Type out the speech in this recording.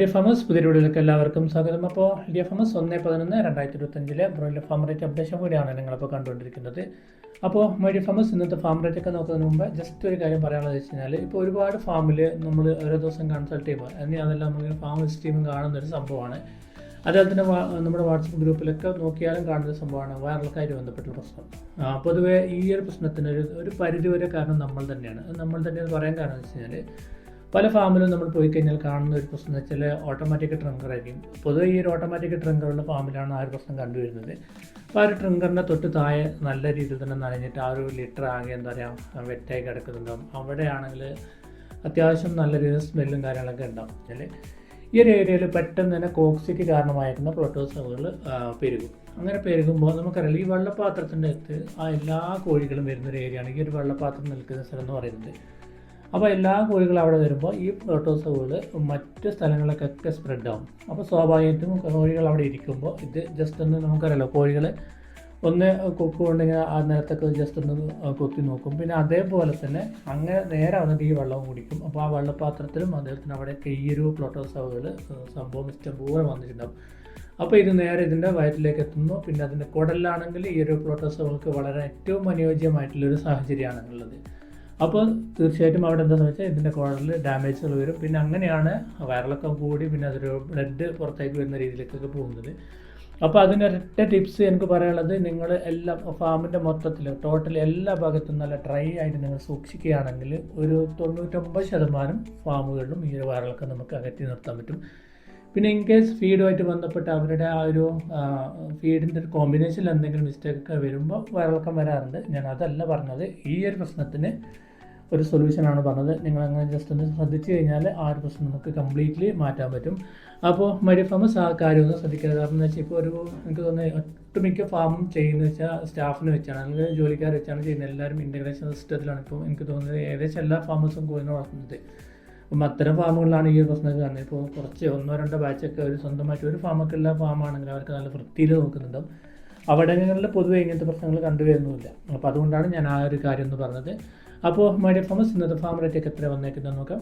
D S പുതിയ വീഡിയോയിലേക്ക് എല്ലാവർക്കും സ്വാഗതം. അപ്പോൾ ഡി എസ് ഒന്ന് പതിനൊന്ന് രണ്ടായിരത്തി ഇരുപത്തഞ്ചിലെ ബ്രോയിലർ ഫാം റേറ്റ് അപ്ഡേഷൻ കൂടിയാണ് നിങ്ങളിപ്പോൾ കണ്ടുകൊണ്ടിരിക്കുന്നത്. അപ്പോൾ മൈഡി ഫാമസ് ഇന്നത്തെ ഫാം റേറ്റ് ഒക്കെ നോക്കുന്നതിന് മുമ്പ് ജസ്റ്റ് ഒരു കാര്യം പറയാനുള്ളത് വെച്ച് കഴിഞ്ഞാൽ ഇപ്പോൾ ഒരുപാട് ഫാമിൽ നമ്മൾ ഓരോ ദിവസം കൺസൾട്ട് ചെയ്യുമ്പോൾ എന്നീ അതെല്ലാം നമ്മൾ ഫാം ചെയ്യുമ്പോൾ കാണുന്ന ഒരു സംഭവമാണ്. അതുപോലെ തന്നെ നമ്മുടെ വാട്സപ്പ് ഗ്രൂപ്പിലൊക്കെ നോക്കിയാലും കാണുന്ന സംഭവമാണ് വയറിളക്കായിട്ട് ബന്ധപ്പെട്ട പ്രശ്നം. പൊതുവേ ഈ ഒരു പ്രശ്നത്തിന് ഒരു ഒരു പരിധിവരെ കാരണം നമ്മൾ തന്നെയാണ്. നമ്മൾ തന്നെ പറയാൻ കാരണം എന്ന് വെച്ച് കഴിഞ്ഞാൽ പല ഫാമിലും നമ്മൾ പോയി കഴിഞ്ഞാൽ കാണുന്ന ഒരു പ്രശ്നം എന്ന് വെച്ചാൽ ഓട്ടോമാറ്റിക് ട്രങ്കർ ആയിരിക്കും. പൊതുവെ ഈ ഒരു ഓട്ടോമാറ്റിക് ട്രങ്കറുള്ള ഫാമിലാണ് ആ ഒരു പ്രശ്നം കണ്ടുവരുന്നത്. അപ്പോൾ ആ ഒരു ട്രങ്കറിന്റെ തൊട്ട് താഴെ നല്ല രീതിയിൽ തന്നെ നനഞ്ഞിട്ട് ആ ഒരു ലിറ്റർ ആകെ എന്താ പറയുക വെറ്റായി കിടക്കുന്നുണ്ടാവും അവിടെയാണെങ്കിൽ അത്യാവശ്യം നല്ല രീതിയിൽ സ്മെല്ലും കാര്യങ്ങളൊക്കെ ഉണ്ടാവും. അല്ലെ? ഈ ഒരു ഏരിയയിൽ പെട്ടെന്ന് തന്നെ കോക്സിക്ക് കാരണമായിരുന്ന പ്രോട്ടോസുകൾ പെരുകും. അങ്ങനെ പെരുകുമ്പോൾ നമുക്കറിയാം ഈ വെള്ളപ്പാത്രത്തിന്റെ അടുത്ത് ആ എല്ലാ കോഴികളും വരുന്നൊരു ഏരിയയാണ് ഈ ഒരു വെള്ളപ്പാത്രം നിൽക്കുന്ന സ്ഥലം എന്ന് പറയുന്നത്. അപ്പോൾ എല്ലാ കോഴികളും അവിടെ വരുമ്പോൾ ഈ പ്രോട്ടോസോമുകൾ മറ്റ് സ്ഥലങ്ങളിലേക്കൊക്കെ സ്പ്രെഡ് ആവും. അപ്പോൾ സ്വാഭാവികമായിട്ടും കോഴികൾ അവിടെ ഇരിക്കുമ്പോൾ ഇത് ജസ്റ്റ് ഒന്ന് നമുക്കറിയാലോ കോഴികൾ ഒന്ന് കൊക്കുകൊണ്ടിങ്ങനെ ആ നേരത്തൊക്കെ ജസ്റ്റ് ഒന്ന് കൊത്തി നോക്കും. പിന്നെ അതേപോലെ തന്നെ അങ്ങനെ നേരെ വന്നിട്ട് ഈ വെള്ളം കുടിക്കും. അപ്പോൾ ആ വെള്ളപാത്രത്തിലും അദ്ദേഹത്തിന് അവിടെ ഈ ഒരു പ്ലോട്ടോസവുകൾ സംഭവം ഇഷ്ടംപോലെ വന്നിട്ടുണ്ടാവും. അപ്പോൾ ഇത് നേരെ ഇതിന്റെ വയറ്റിലേക്ക് എത്തുന്നു. പിന്നെ അതിന്റെ കുടലിലാണെങ്കിൽ ഈ ഒരു പ്ലോട്ടോസവുകൾക്ക് വളരെ ഏറ്റവും അനുയോജ്യമായിട്ടുള്ളൊരു സാഹചര്യമാണുള്ളത് അപ്പോൾ തീർച്ചയായിട്ടും അവിടെ എന്താണെന്ന് വെച്ചാൽ ഇതിന്റെ കോഴലിൽ ഡാമേജുകൾ വരും. പിന്നെ അങ്ങനെയാണ് വയറിളക്കം കൂടി പിന്നെ അതൊരു ബ്ലഡ് പുറത്തേക്ക് വരുന്ന രീതിയിലേക്കൊക്കെ പോകുന്നത്. അപ്പോൾ അതിനൊരൊറ്റ ടിപ്സ് എനിക്ക് പറയാനുള്ളത് നിങ്ങൾ എല്ലാ ഫാമിന്റെ മൊത്തത്തിൽ ടോട്ടൽ എല്ലാ ഭാഗത്തും നല്ല ഡ്രൈ ആയിട്ട് നിങ്ങൾ സൂക്ഷിക്കുകയാണെങ്കിൽ ഒരു തൊണ്ണൂറ്റൊമ്പത് ശതമാനം ഫാമുകളിലും ഈ ഒരു വയറിളക്കം നമുക്ക് അകറ്റി നിർത്താൻ പറ്റും. പിന്നെ ഇൻ കേസ് ഫീഡുമായിട്ട് ബന്ധപ്പെട്ട് അവരുടെ ആ ഒരു ഫീഡിന്റെ ഒരു കോമ്പിനേഷനിൽ എന്തെങ്കിലും മിസ്റ്റേക്ക് ഒക്കെ വരുമ്പോൾ വയറിളക്കം വരാറുണ്ട്. ഞാൻ അതല്ല പറഞ്ഞത് ഈ ഒരു പ്രശ്നത്തിന് ഒരു സൊല്യൂഷനാണ് പറഞ്ഞത്. നിങ്ങൾ അങ്ങനെ ജസ്റ്റ് ഒന്ന് ശ്രദ്ധിച്ചു കഴിഞ്ഞാൽ ആ ഒരു പ്രശ്നം നമുക്ക് കംപ്ലീറ്റ്ലി മാറ്റാൻ പറ്റും. അപ്പോൾ മൈഡിയ ഫാമസ് ആ കാര്യമൊന്നും ശ്രദ്ധിക്കുക. കാരണം എന്ന് വെച്ചാൽ ഇപ്പോൾ ഒരു എനിക്ക് തോന്നുന്നത് ഒട്ടുമിക്ക ഫാമും ചെയ്യുന്ന വെച്ചാൽ സ്റ്റാഫിന് വെച്ചാണ്. അല്ലെങ്കിൽ ജോലിക്കാർ വെച്ചാണ് ചെയ്യുന്നത്. എല്ലാവരും ഇന്റഗ്രേഷൻ സിസ്റ്റത്തിലാണ് ഇപ്പോൾ എനിക്ക് തോന്നുന്നത് ഏകദേശം എല്ലാ ഫാമേഴ്സും കോഴിനെ വളർത്തുന്നത് അപ്പം അത്തരം ഫാമുകളിലാണ് ഈ ഒരു പ്രശ്നമൊക്കെ കാണുന്നത്. ഇപ്പോൾ കുറച്ച് ഒന്നോ രണ്ടോ ബാച്ചൊക്കെ ഒരു സ്വന്തമായിട്ട് ഒരു ഫാമൊക്കെ എല്ലാ ഫാമാണെങ്കിൽ അവർക്ക് നല്ല വൃത്തിയിൽ നോക്കുന്നുണ്ടാവും. അവിടങ്ങളിൽ പൊതുവെ ഇങ്ങനത്തെ പ്രശ്നങ്ങൾ കണ്ടുവരുന്നില്ല അപ്പോൾ അതുകൊണ്ടാണ് ഞാൻ ആ ഒരു കാര്യം എന്ന് പറഞ്ഞത്. അപ്പോൾ മൈഡിയ ഫാമസ് ഇന്നത്തെ ഫാം റേറ്റൊക്കെ എത്ര വന്നേക്കുന്നത് നോക്കാം.